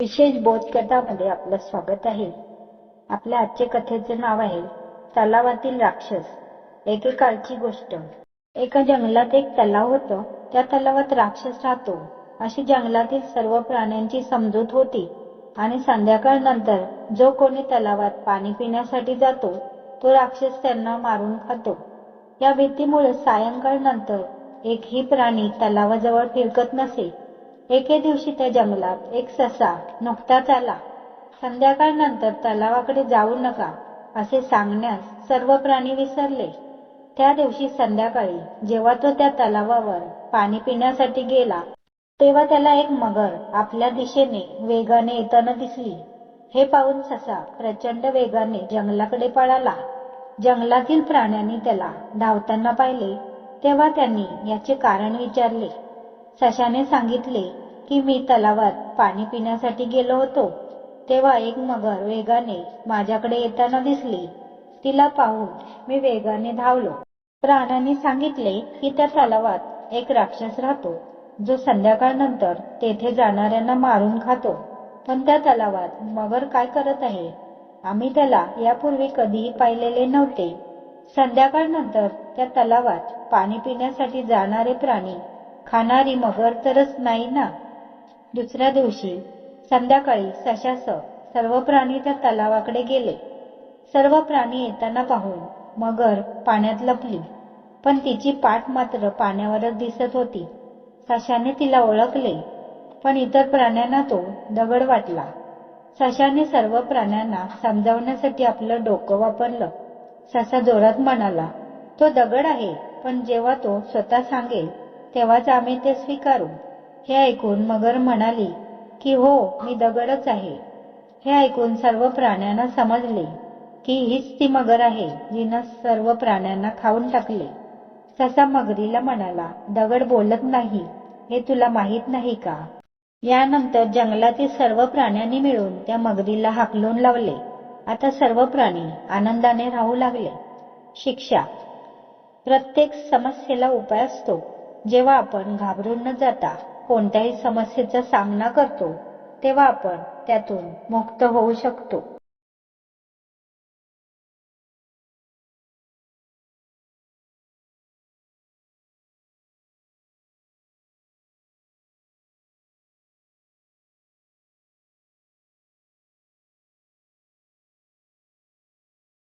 विशेष बोधकथामध्ये आपलं स्वागत आहे. आपल्या आजचे कथेचे नाव आहे तलावातील राक्षस. एकेकाळची गोष्ट. एका जंगलात एक तलाव होतं. त्या तलावात राक्षस राहतो. अशी जंगलातील सर्व प्राण्यांची समजूत होती. आणि संध्याकाळ नंतर जो कोणी तलावात पाणी पिण्यासाठी जातो तो राक्षस त्यांना मारून खातो. या भीतीमुळे सायंकाळ नंतर एकही प्राणी तलावाजवळ फिरकत नसे. एके दिवशी त्या जंगलात एक ससा नुकताच आला. संध्याकाळ नंतर तलावाकडे जाऊ नका असे सांगण्यास सर्व प्राणी विसरले. त्या दिवशी संध्याकाळी जेव्हा तो त्या तलावावर पाणी पिण्यासाठी गेला तेव्हा त्याला एक मगर आपल्या दिशेने वेगाने येताना दिसली. हे पाहून ससा प्रचंड वेगाने जंगलाकडे पळाला. जंगलातील प्राण्यांनी त्याला धावताना पाहिले तेव्हा त्यांनी याचे कारण विचारले. सशाने सांगितले की मी तलावात पाणी पिण्यासाठी गेलो होतो तेव्हा एक मगर वेगाने माझ्याकडे येताना दिसली. तिला पाहून मी वेगाने धावलो. प्राण्यांनी सांगितले की त्या तलावात एक राक्षस राहतो जो संध्याकाळनंतर तेथे जाणाऱ्यांना मारून खातो. पण त्या तलावात मगर काय करत आहे? आम्ही त्याला यापूर्वी कधीही पाहिलेले नव्हते. संध्याकाळनंतर त्या तलावात पाणी पिण्यासाठी जाणारे प्राणी खाणारी मगर तरच नाही ना? दुसऱ्या दिवशी संध्याकाळी सशास सर्व प्राणी त्या तलावाकडे गेले. सर्व प्राणी येताना पाहून मगर पाण्यात लपली. पण तिची पाठ मात्र पाण्यावरच दिसत होती. सशाने तिला ओळखले पण इतर प्राण्यांना तो दगड वाटला. सशाने सर्व प्राण्यांना समजावण्यासाठी आपलं डोकं वापरलं. ससा जोरात म्हणाला तो दगड आहे पण जेव्हा तो स्वतः सांगेल तेव्हाच आम्ही ते स्वीकारू. हे ऐकून मगर म्हणाली की हो मी दगडच आहे. हे ऐकून सर्व प्राण्यांना समजले की हीच ती मगर आहे जिनं सर्व प्राण्यांना खाऊन टाकले. ससा मगरीला म्हणाला दगड बोलत नाही हे तुला माहीत नाही का? यानंतर जंगलातील सर्व प्राण्यांनी मिळून त्या मगरीला हाकलून लावले. आता सर्व प्राणी आनंदाने राहू लागले. शिक्षा. प्रत्येक समस्येला उपाय असतो. जेव्हा आपण घाबरून न जाता कोणत्याही समस्येचा सामना करतो तेव्हा आपण त्यातून मुक्त होऊ शकतो.